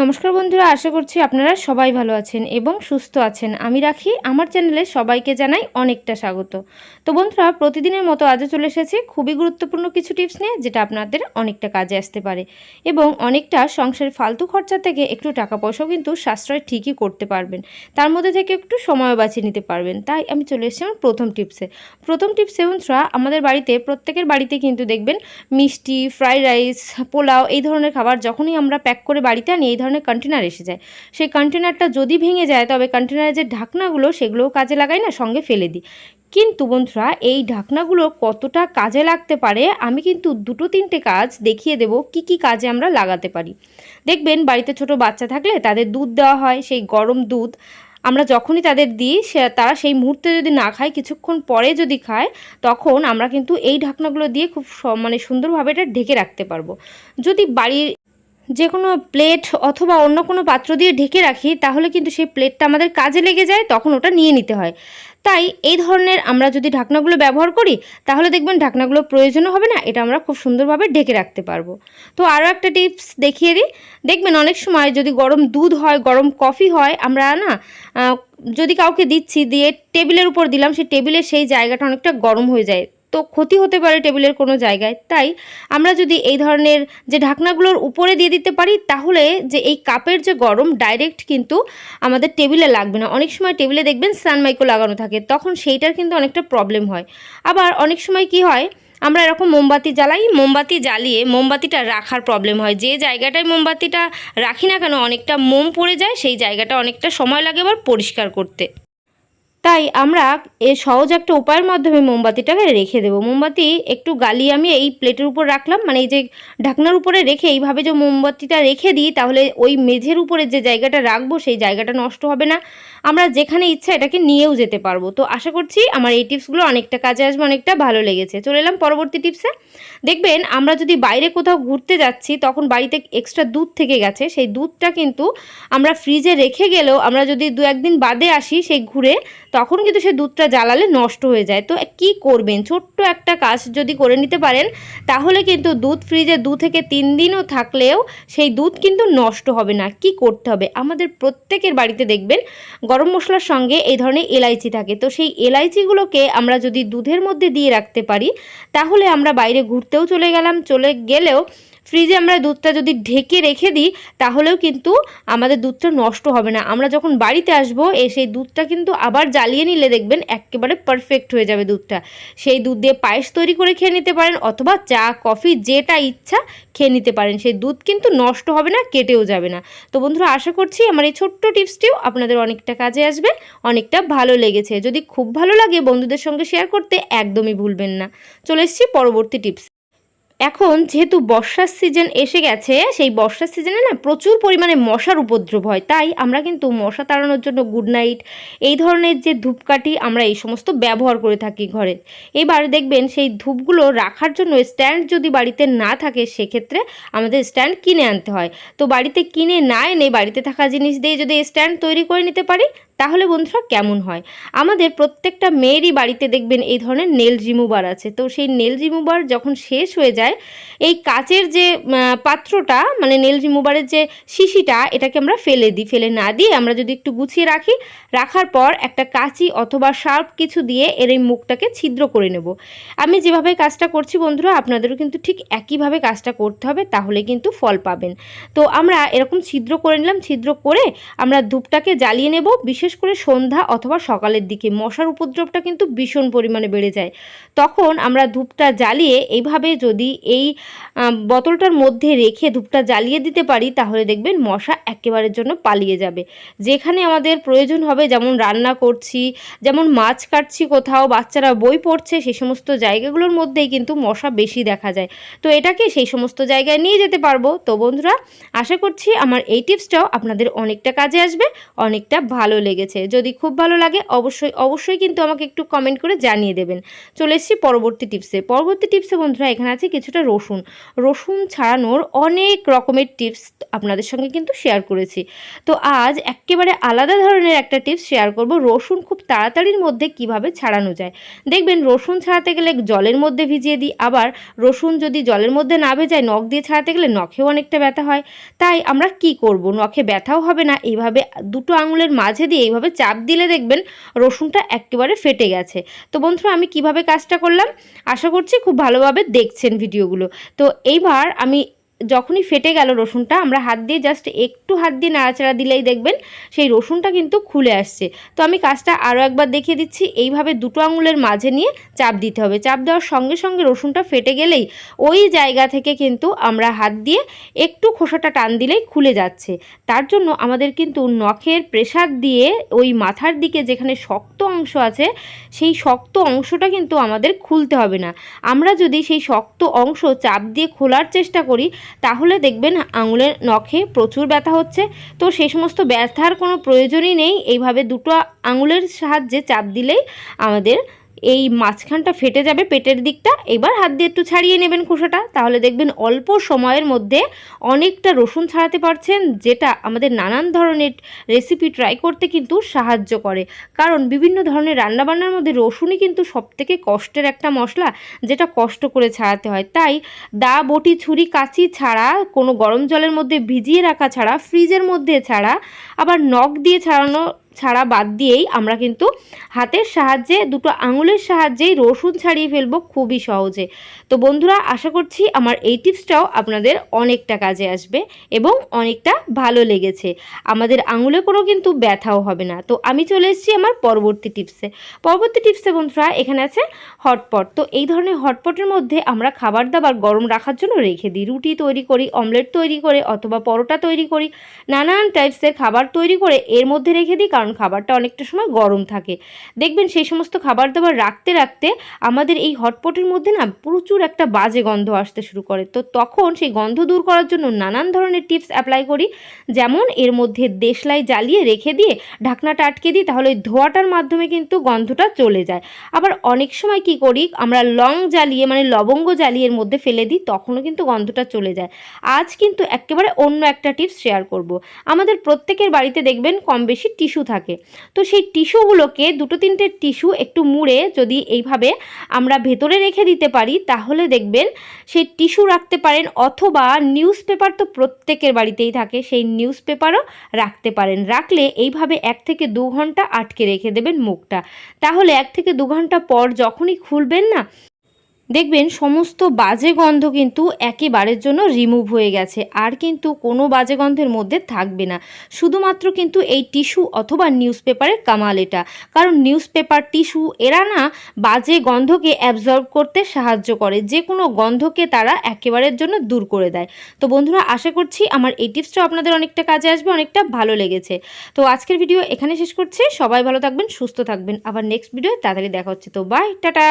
নমস্কার বন্ধুরা, আশা করছি আপনারা সবাই ভালো আছেন এবং সুস্থ আছেন। আমি রাখি, আমার চ্যানেলে সবাইকে জানাই অনেকটা স্বাগত। তো বন্ধুরা, প্রতিদিনের মতো আজও চলে এসেছি খুবই গুরুত্বপূর্ণ কিছু টিপস নিয়ে, যেটা আপনাদের অনেকটা কাজে আসতে পারে এবং অনেকটা সংসারের ফালতু খরচা থেকে একটু টাকা পয়সাও কিন্তু সাশ্রয় ঠিকই করতে পারবেন। তার মধ্যে থেকে একটু সময় বাঁচিয়ে নিতে পারবেন। তাই আমি চলে এসেছি আমার প্রথম টিপসে। প্রথম টিপসে বন্ধুরা, আমাদের বাড়িতে, প্রত্যেকের বাড়িতে কিন্তু দেখবেন মিষ্টি, ফ্রাইড রাইস, পোলাও এই ধরনের খাবার যখনই আমরা প্যাক করে বাড়িতে আনি, এই ধরনের কন্টেনার এসে যায়। সেই কন্টেনারটা যদি ভেঙে যায়, তবে কন্টেনারের যে ঢাকনাগুলো, সেগুলোও কাজে লাগাই না, সঙ্গে ফেলে দিই। কিন্তু বন্ধুরা, এই ঢাকনাগুলো কতটা কাজে লাগতে পারে, আমি কিন্তু দুটো তিনটে কাজ দেখিয়ে দেব, কি কি কাজে আমরা লাগাতে পারি। দেখবেন, বাড়িতে ছোট বাচ্চা থাকলে তাদের দুধ দেওয়া হয়, সেই গরম দুধ আমরা যখনই তাদের দিই, সে, তারা সেই মুহূর্তে যদি না খায়, কিছুক্ষণ পরে যদি খায়, তখন আমরা কিন্তু এই ঢাকনাগুলো দিয়ে খুব মানে সুন্দরভাবে এটা ঢেকে রাখতে পারব। যদি বাড়ির যে কোনো প্লেট অথবা অন্য কোনো পাত্র দিয়ে ঢেকে রাখি, তাহলে কিন্তু সেই প্লেটটা আমাদের কাজে লেগে যায়, তখন ওটা নিয়ে নিতে হয়। তাই এই ধরনের আমরা যদি ঢাকনাগুলো ব্যবহার করি, তাহলে দেখবেন ঢাকনাগুলো প্রয়োজনও হবে না, এটা আমরা খুব সুন্দরভাবে ঢেকে রাখতে পারব। তো আরও একটা টিপস দেখিয়ে দিই। দেখবেন অনেক সময় যদি গরম দুধ হয়, গরম কফি হয়, আমরা না যদি কাউকে দিচ্ছি, দিয়ে টেবিলের উপর দিলাম, সেই টেবিলের সেই জায়গাটা অনেকটা গরম হয়ে যায়। তো ক্ষতি হতে পারে টেবিলের কোনো জায়গায়। তাই আমরা যদি এই ধরনের যে ঢাকনাগুলোর উপরে দিয়ে দিতে পারি, তাহলে যে এই কাপের যে গরম ডাইরেক্ট কিন্তু আমাদের টেবিলে লাগবে না। অনেক সময় টেবিলে দেখবেন সানমাইকো লাগানো থাকে, তখন সেইটার কিন্তু অনেকটা প্রবলেম হয়। আবার অনেক সময় কি হয়, আমরা এরকম মোমবাতি জ্বালাই, মোমবাতি জ্বালিয়ে মোমবাতিটা রাখার প্রবলেম হয়। যে জায়গাটায় মোমবাতিটা রাখি না কেন, অনেকটা মোম পড়ে যায়, সেই জায়গাটা অনেকটা সময় লাগে আবার পরিষ্কার করতে। তাই আমরা এ সহজ একটা উপায়ের মাধ্যমে মোমবাতিটাকে রেখে দেবো। মোমবাতি একটু গালিয়ে আমি এই প্লেটের উপর রাখলাম মানে এই যে ঢাকনার উপরে রেখে এইভাবে যে মোমবাতিটা রেখে দিই, তাহলে ওই মেঝের উপরে যে জায়গাটা রাখব, সেই জায়গাটা নষ্ট হবে না। আমরা যেখানে ইচ্ছা এটাকে নিয়েও যেতে পারব। তো আশা করছি আমার এই টিপসগুলো অনেকটা কাজে আসবে, অনেকটা ভালো লেগেছে। চলে এলাম পরবর্তী টিপসে। দেখবেন আমরা যদি বাইরে কোথাও ঘুরতে যাচ্ছি, তখন বাড়িতে এক্সট্রা দুধ থেকে গেছে। সেই দুধটা কিন্তু আমরা ফ্রিজে রেখে গেলেও আমরা যদি দু একদিন বাদে আসি সেই ঘুরে তখন কিন্তু সে দুধটা জ্বালালে নষ্ট হয়ে যায়। তো কি করবেন? ছোট্ট একটা কাজ যদি করে নিতে পারেন, তাহলে কিন্তু দুধ ফ্রিজে দু থেকে তিন দিনও থাকলেও সেই দুধ কিন্তু নষ্ট হবে না। কি করতে হবে? আমাদের প্রত্যেকের বাড়িতে দেখবেন গরম মশলার সঙ্গে এই ধরনের এলাইচি থাকে। তো সেই এলাইচিগুলোকে আমরা যদি দুধের মধ্যে দিয়ে রাখতে পারি, তাহলে আমরা বাইরে ঘুরতেও চলে গেলাম, চলে গেলেও ফ্রিজে আমরা দুধটা যদি ঢেকে রেখে দিই, তাহলেও কিন্তু আমাদের দুধটা নষ্ট হবে না। আমরা যখন বাড়িতে আসব, এ সেই দুধটা কিন্তু আবার জ্বালিয়ে নিলে দেখবেন একেবারে পারফেক্ট হয়ে যাবে দুধটা। সেই দুধ দিয়ে পায়েস তৈরি করে খেয়ে নিতে পারেন, অথবা চা, কফি, যেটা ইচ্ছা খেয়ে নিতে পারেন। সেই দুধ কিন্তু নষ্ট হবে না, কেটেও যাবে না। তো বন্ধুরা, আশা করছি আমার এই ছোট্ট টিপসটিও আপনাদের অনেকটা কাজে আসবে, অনেকটা ভালো লেগেছে। যদি খুব ভালো লাগে বন্ধুদের সঙ্গে শেয়ার করতে, একদমই ভুলবেন না। চলে এসেছি পরবর্তী টিপস এখন যেহেতু বর্ষার সিজন এসে গেছে, সেই বর্ষার সিজনে না প্রচুর পরিমাণে মশার উপদ্রব হয়। তাই আমরা কিন্তু মশা তাড়ানোর জন্য গুড নাইট এই ধরনের যে ধূপকাঠি আমরা এই সমস্ত ব্যবহার করে থাকি ঘরে। এবার দেখবেন সেই ধূপগুলো রাখার জন্য স্ট্যান্ড যদি বাড়িতে না থাকে, সেক্ষেত্রে আমাদের স্ট্যান্ড কিনে আনতে হয়। তো বাড়িতে কিনে না এনে বাড়িতে থাকা জিনিস দিয়ে যদি স্ট্যান্ড তৈরি করে নিতে পারি তাহলে বন্ধুরা কেমন হয়? আমাদের প্রত্যেকটা মেয়েরই বাড়িতে দেখবেন এই ধরনের নেল রিমুভার আছে। তো সেই নেল রিমুভার যখন শেষ হয়ে যায়, এই কাচের যে পাত্রটা মানে নেল রিমুভারের যে শিশিটা, এটাকে আমরা ফেলে দিই। ফেলে না দিয়ে আমরা যদি একটু গুছিয়ে রাখি, রাখার পর একটা কাঁচি অথবা শার্প কিছু দিয়ে এর এই মুখটাকে ছিদ্র করে নেব। আমি যেভাবে কাজটা করছি বন্ধুরা, আপনাদেরও কিন্তু ঠিক একইভাবে কাজটা করতে হবে, তাহলে কিন্তু ফল পাবেন। তো আমরা এরকম ছিদ্র করে নিলাম, ছিদ্র করে আমরা ধূপটাকে জ্বালিয়ে নেব। বিশেষ করে সন্ধ্যা অথবা সকালের দিকে মশার উপদ্রবটা কিন্তু ভীষণ পরিমাণে বেড়ে যায়। তখন আমরা ধূপটা জ্বালিয়ে এইভাবে যদি এই বোতলটার মধ্যে রেখে ধূপটা জ্বালিয়ে দিতে পারি, তাহলে দেখবেন মশা একেবারের জন্য পালিয়ে যাবে। যেখানে আমাদের প্রয়োজন হবে যেমন রান্না করছি, যেমন মাছ কাটছি কোথাও, বাচ্চারা বই পড়ছে সেই সমস্ত জায়গাগুলোর মধ্যেই কিন্তু মশা বেশি দেখা যায়। তো এটাকে সেই সমস্ত জায়গায় নিয়ে যেতে পারব। তো বন্ধুরা, আশা করছি আমার এই টিপসটাও আপনাদের অনেকটা কাজে আসবে, অনেকটা ভালো লেগে লেগেছে। যদি খুব ভালো লাগে, অবশ্যই অবশ্যই কিন্তু আমাকে একটু কমেন্ট করে জানিয়ে দেবেন। চলে এসেছি পরবর্তী টিপসে পরবর্তী টিপসে বন্ধুরা, এখানে আছে কিছুটা রসুন। রসুন ছাড়ানোর অনেক রকমের টিপস আপনাদের সঙ্গে কিন্তু শেয়ার করেছি। তো আজ একেবারে আলাদা ধরনের একটা টিপস শেয়ার করব, রসুন খুব তাড়াতাড়ির মধ্যে কীভাবে ছাড়ানো যায়। দেখবেন, রসুন ছাড়াতে গেলে জলের মধ্যে ভিজিয়ে দিই। আবার রসুন যদি জলের মধ্যে না ভেজায় নখ দিয়ে ছাড়াতে গেলে নখেও অনেকটা ব্যথা হয়। তাই আমরা কি করব? নখে ব্যথাও হবে না। এইভাবে দুটো আঙুলের মাঝে দিয়ে এইভাবে চাপ দিলে দেখবেন রসুনটা একেবারে ফেটে গেছে। তো বন্ধুরা, আমি কীভাবে কাজটা করলাম? আশা করছি খুব ভালোভাবে দেখছেন ভিডিওগুলো। তো এইবার আমি যখনই ফেটে গেল রসুনটা, আমরা হাত দিয়ে জাস্ট একটু হাত দিয়ে নাড়াচাড়া দিলেই দেখবেন সেই রসুনটা কিন্তু খুলে আসছে। তো আমি কাজটা আরও একবার দেখিয়ে দিচ্ছি। এইভাবে দুটো আঙুলের মাঝে নিয়ে চাপ দিতে হবে। চাপ দেওয়ার সঙ্গে সঙ্গে রসুনটা ফেটে গেলেই ওই জায়গা থেকে কিন্তু আমরা হাত দিয়ে একটু খোসাটা টান দিলেই খুলে যাচ্ছে। তার জন্য আমাদের কিন্তু নখের প্রেসার দিয়ে ওই মাথার দিকে যেখানে শক্ত অংশ আছে, সেই শক্ত অংশটা কিন্তু আমাদের খুলতে হবে না। আমরা যদি সেই শক্ত অংশ চাপ দিয়ে খোলার চেষ্টা করি তাহলে দেখবেন আঙুলের নখে প্রচুর ব্যথা হচ্ছে। তো সেই সমস্ত ব্যথার কোনো প্রয়োজনই নেই। এইভাবে দুটো আঙুলের সাহায্যে চাপ দিলেই আমাদের এই মাঝখানটা ফেটে যাবে পেটের দিকটা। এবার হাত দিয়ে একটু ছাড়িয়ে নেবেন খোসাটা। তাহলে দেখবেন অল্প সময়ের মধ্যে অনেকটা রসুন ছাড়াতে পারছেন, যেটা আমাদের নানান ধরনের রেসিপি ট্রাই করতে কিন্তু সাহায্য করে। কারণ বিভিন্ন ধরনের রান্নাবান্নার মধ্যে রসুনই কিন্তু সবথেকে কষ্টের একটা মশলা, যেটা কষ্ট করে ছাড়াতে হয়। তাই দা, বটি, ছুরি, কাঁচি ছাড়া, কোনো গরম জলের মধ্যে ভিজিয়ে রাখা ছাড়া, ফ্রিজের মধ্যে ছাড়া, আবার নখ দিয়ে ছাড়ানো ছাড়া বাদ দিয়েই আমরা কিন্তু হাতের সাহায্যে, দুটো আঙুলের সাহায্যেই রসুন ছাড়িয়ে ফেলব খুবই সহজে। তো বন্ধুরা, আশা করছি আমার এই টিপসটাও আপনাদের অনেকটা কাজে আসবে এবং অনেকটা ভালো লেগেছে। আমাদের আঙুলে কোনো কিন্তু ব্যথাও হবে না। তো আমি চলে এসেছি আমার পরবর্তী টিপসে। পরবর্তী টিপসে বন্ধুরা, এখানে আছে হটপট। তো এই ধরনের হটপটের মধ্যে আমরা খাবার দাবার গরম রাখার জন্য রেখে দিই। রুটি তৈরি করি, অমলেট তৈরি করে অথবা পরোটা তৈরি করি, নানান টাইপসের খাবার তৈরি করে এর মধ্যে রেখে দিই, কারণ খাবারটা অনেকটা সময় গরম থাকে। দেখবেন সেই সমস্ত খাবার দাবার রাখতে রাখতে আমাদের এই হটপটের মধ্যে না প্রচুর একটা বাজে গন্ধ আসতে শুরু করে। তো তখন সেই গন্ধ দূর করার জন্য নানান ধরনের টিপস অ্যাপ্লাই করি। যেমন এর মধ্যে দেশলাই জ্বালিয়ে রেখে দিয়ে ঢাকনাটা আটকে দিই, তাহলে ওই ধোয়াটার মাধ্যমে কিন্তু গন্ধটা চলে যায়। আবার অনেক সময় কি করি, আমরা লং জ্বালিয়ে মানে লবঙ্গ জ্বালিয়ে এর মধ্যে ফেলে দিই, তখনও কিন্তু গন্ধটা চলে যায়। আজ কিন্তু একেবারে অন্য একটা টিপস শেয়ার করব। আমাদের প্রত্যেকের বাড়িতে দেখবেন কম বেশি টিস্যু থাকে। তো সেই টিস্যুগুলোকে দুটো তিনটে টিস্যু একটু মুড়ে যদি এইভাবে আমরা ভেতরে রেখে দিতে পারি, তাহলে দেখবেন সেই টিস্যু রাখতে পারেন অথবা নিউজ পেপার তো প্রত্যেকের বাড়িতেই থাকে, সেই নিউজ পেপারও রাখতে পারেন। রাখলে এইভাবে এক থেকে দু ঘণ্টা আটকে রেখে দেবেন মুখটা। তাহলে এক থেকে দু ঘণ্টা পর যখনই খুলবেন না দেখবেন সমস্ত বাজে গন্ধ কিন্তু একেবারের জন্য রিমুভ হয়ে গেছে। আর কিন্তু কোনো বাজে গন্ধের মধ্যে থাকবে না। শুধুমাত্র কিন্তু এই টিস্যু অথবা নিউজ পেপারের কামাল এটা। কারণ নিউজ পেপার টিস্যু এরা না বাজে গন্ধকে অ্যাবজর্ব করতে সাহায্য করে। যে কোনো গন্ধকে তারা একেবারের জন্য দূর করে দেয়। তো বন্ধুরা, আশা করছি আমার এই টিপসটাও আপনাদের অনেকটা কাজে আসবে, অনেকটা ভালো লেগেছে। তো আজকের ভিডিও এখানে শেষ করছি। সবাই ভালো থাকবেন, সুস্থ থাকবেন। আবার নেক্সট ভিডিও তাড়াতাড়ি দেখা হচ্ছে। তো বাই টাটা!